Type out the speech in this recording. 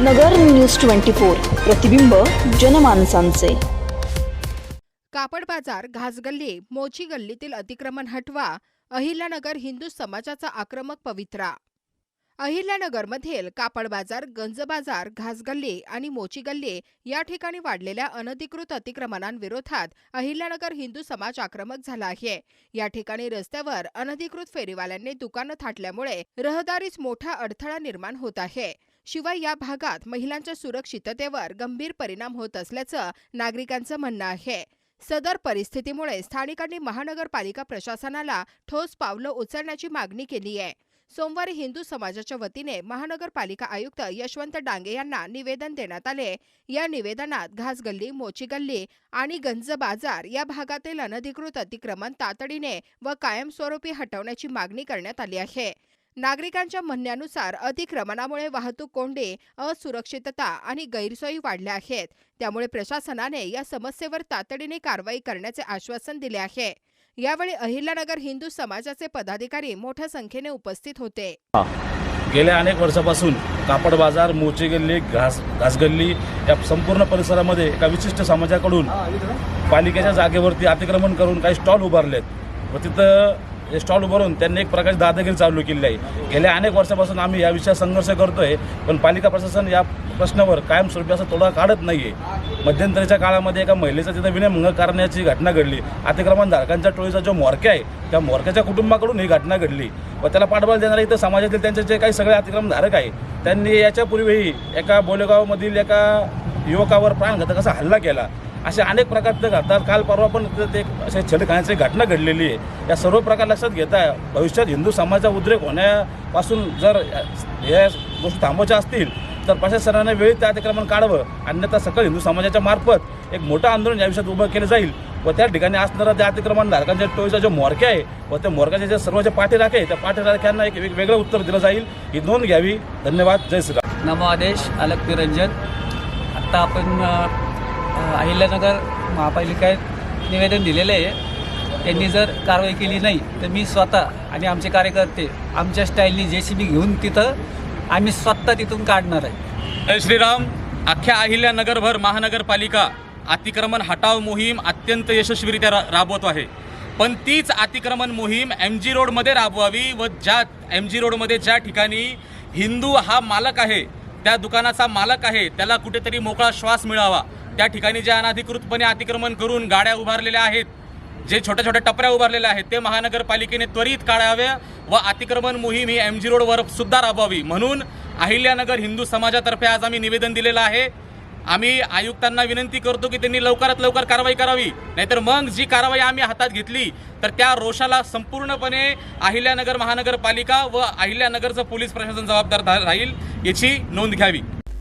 नगर news twenty four प्रतिबिंब जनमानसांचे. कापड बाजार घासगल्ली मोची गल्लीतील अतिक्रमण हटवा अहिल्यानगर हिंदू समाजाचा आक्रमक पवित्रा. अहिल्यानगरमधील कापड बाजार गंज बाजार घासगल्ली आणि मोची गल्ली या ठिकाणी वाढलेल्या अनधिकृत अतिक्रमणांविरोधात अहिल्यानगर हिंदू समाज आक्रमक झाला आहे. या ठिकाणी रस्त्यावर अनधिकृत फेरीवाल्यांनी दुकानं थाटल्यामुळे रहदारीस मोठा अडथळा निर्माण होत आहे. शिवाय या भागात महिलांच्या सुरक्षिततेवर गंभीर परिणाम होत असल्याचं नागरिकांचं म्हणणं आहे. सदर परिस्थितीमुळे स्थानिकांनी महानगरपालिका प्रशासनाला ठोस पावलं उचलण्याची मागणी केली आहे. सोमवारी हिंदू समाजाच्या वतीने महानगरपालिका आयुक्त यशवंत डांगे यांना निवेदन देण्यात आले. या निवेदनात घासगल्ली मोची गल्ली आणि गंज बाजार या भागातील अनधिकृत अतिक्रमण तातडीने व कायमस्वरूपी हटवण्याची मागणी करण्यात आली आहे. नागरिकांच्या म्हणण्यानुसार अतिक्रमणामुळे वाहतूक कोंडी असुरक्षितता आणि गैरसोयी वाढल्या आहेत. त्यामुळे प्रशासनाने या समस्येवर तातडीने कारवाई करण्याचे आश्वासन दिले आहे. यावेळी अहिल्यानगर हिंदू समाजाचे पदाधिकारी मोठ्या संख्येने उपस्थित होते. गेल्या अनेक वर्षापासून कापड बाजार मोची गल्ली घास घासगल्ली या संपूर्ण परिसरामध्ये एका विशिष्ट समाजाकडून पालिकेच्या जागेवरती अतिक्रमण करून काही स्टॉल उभारलेत व तिथं स्टॉल उभारून त्यांनी एक प्रकारची दादागिरी चालू केली आहे. गेल्या अनेक वर्षापासून आम्ही या विषयात संघर्ष करतोय पण पालिका प्रशासन या प्रश्नावर कायमस्वरूपी असा तोडा काढत नाही आहे मध्यंतरीच्या काळामध्ये एका महिलेचा तिथं विनयभंग करण्याची घटना घडली. अतिक्रमणधारकांच्या टोळीचा जो मोरक्या आहे त्या मोरक्याच्या कुटुंबाकडून ही घटना घडली. व त्याला पाठबळ देणारे इथं समाजातील त्यांचे जे काही सगळे अतिक्रमणधारक आहे त्यांनी याच्यापूर्वीही एका बोलेगावमधील एका युवकावर प्राणघातक असा हल्ला केला. असे अनेक प्रकारचे घडतात. काल परवा पण एक ते असे छेडखाण्याची घटना घडलेली आहे. या सर्व प्रकार लक्षात घेता भविष्यात हिंदू समाजाचा उद्रेक होण्यापासून जर या गोष्टी थांबवायच्या असतील तर प्रशासनाने वेळी त्या अतिक्रमण काढावं. अन्यथा सकल हिंदू समाजाच्या मार्फत एक मोठं आंदोलन या विषयात उभं केलं जाईल. व त्या ठिकाणी असणारा त्या अतिक्रमण धारकांच्या टोळीचा जो मोरक्या आहे व त्या मोरक्याचे जे सर्व जे पाठीराखे आहे त्या पाठीराख्यांना एक वेगळं उत्तर दिलं जाईल. ही नोंद घ्यावी. धन्यवाद. जय श्रीराम नमो आदेश. अलक निरंजन आत्ता आपण अहिल्यानगर महापालिकेत निवेदन दिलेलं आहे. त्यांनी जर कारवाई केली नाही तर मी स्वतः आणि आमचे कार्यकर्ते आमच्या स्टाईलनी जे सी बी घेऊन तिथं आम्ही स्वतः तिथून काढणार आहे. जय श्रीराम. अख्ख्या अहिल्यानगरभर महानगरपालिका अतिक्रमण हटाव मोहीम अत्यंत यशस्वीरित्या रा राबवत आहे. पण तीच अतिक्रमण मोहीम एम जी रोडमध्ये राबवावी व ज्या एम जी रोडमध्ये ज्या ठिकाणी हिंदू हा मालक आहे त्या दुकानाचा मालक आहे त्याला कुठेतरी मोकळा श्वास मिळावा. त्या ठिकाणी जे अनाधिकृतपणे अतिक्रमण करून गाड्या उभारलेल्या आहेत जे छोट्या छोट्या टपऱ्या उभारलेल्या आहेत ते महानगरपालिकेने त्वरित काढाव्या व अतिक्रमण मोहीम ही एम जी रोडवर सुद्धा राबवावी. म्हणून अहिल्यानगर हिंदू समाजातर्फे आज आम्ही निवेदन दिलेलं आहे. आम्ही आयुक्तांना विनंती करतो की त्यांनी लवकरात लवकर कारवाई करावी. नाहीतर मग जी कारवाई आम्ही हातात घेतली तर त्या रोषाला संपूर्णपणे अहिल्यानगर महानगरपालिका व अहिल्यानगरचं पोलीस प्रशासन जबाबदार राहील याची नोंद घ्यावी.